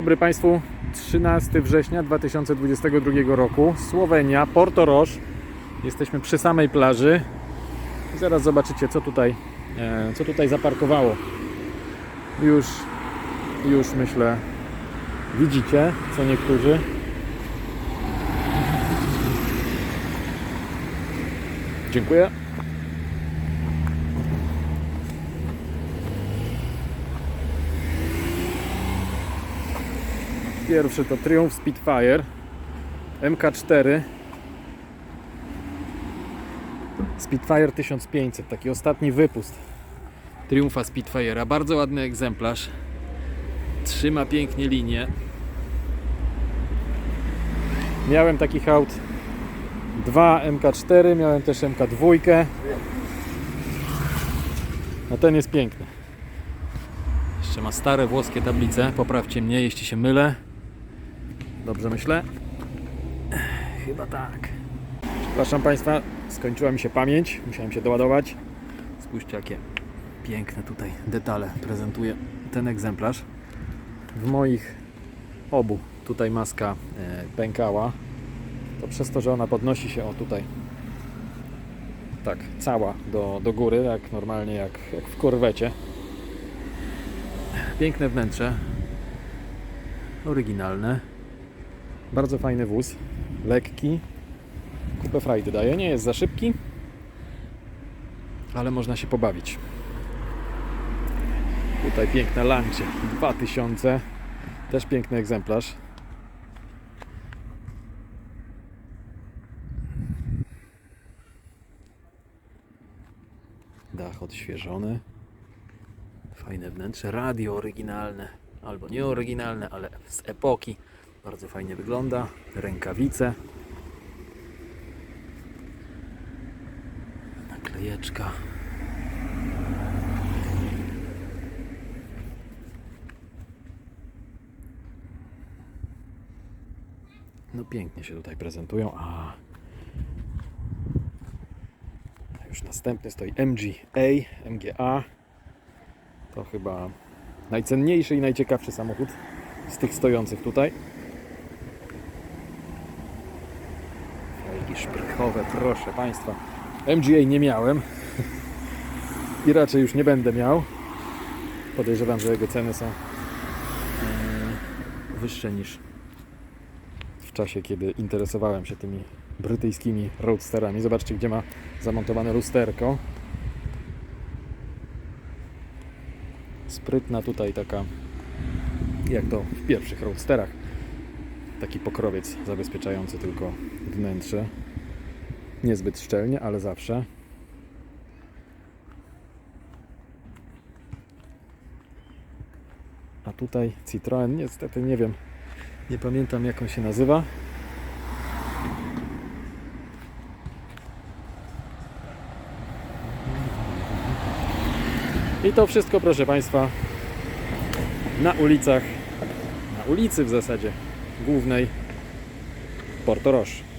dobry Państwu, 13 września 2022 roku, Słowenia, Porto Roż. Jesteśmy przy samej plaży. I zaraz zobaczycie, co tutaj, e, co tutaj zaparkowało. Już, już myślę, widzicie, co niektórzy. Dziękuję. Pierwszy to Triumph Spitfire MK4 Spitfire 1500, taki ostatni wypust Triumpha Spitfire'a. Bardzo ładny egzemplarz. Trzyma pięknie linię. Miałem takich aut dwa MK4, miałem też MK2. No ten jest piękny. Jeszcze ma stare włoskie tablice. Poprawcie mnie, jeśli się mylę. Dobrze myślę? Chyba tak. Przepraszam Państwa, skończyła mi się pamięć. Musiałem się doładować. Spójrzcie, jakie piękne tutaj detale prezentuje ten egzemplarz. W moich obu tutaj maska e, pękała. To przez to, że ona podnosi się o tutaj. Tak, cała do, do góry, jak normalnie, jak, jak w korwecie. Piękne wnętrze. Oryginalne. Bardzo fajny wóz. Lekki. Kupę frajdy daje. Nie jest za szybki. Ale można się pobawić. Tutaj piękne Lancie 2000. Też piękny egzemplarz. Dach odświeżony. Fajne wnętrze, radio oryginalne, albo nieoryginalne, ale z epoki. Bardzo fajnie wygląda. Rękawice. Naklejeczka. No pięknie się tutaj prezentują. A już następny stoi MGA, MGA. To chyba najcenniejszy i najciekawszy samochód z tych stojących tutaj. Szprychowe, proszę Państwa. MGA nie miałem i raczej już nie będę miał. Podejrzewam, że jego ceny są e, wyższe niż w czasie, kiedy interesowałem się tymi brytyjskimi roadsterami. Zobaczcie, gdzie ma zamontowane lusterko. Sprytna tutaj taka, jak to w pierwszych roadsterach, taki pokrowiec zabezpieczający tylko wnętrze. Niezbyt szczelnie, ale zawsze. A tutaj Citroen, niestety nie wiem, nie pamiętam jak on się nazywa. I to wszystko, proszę Państwa, na ulicach, na ulicy w zasadzie głównej Porto Roche.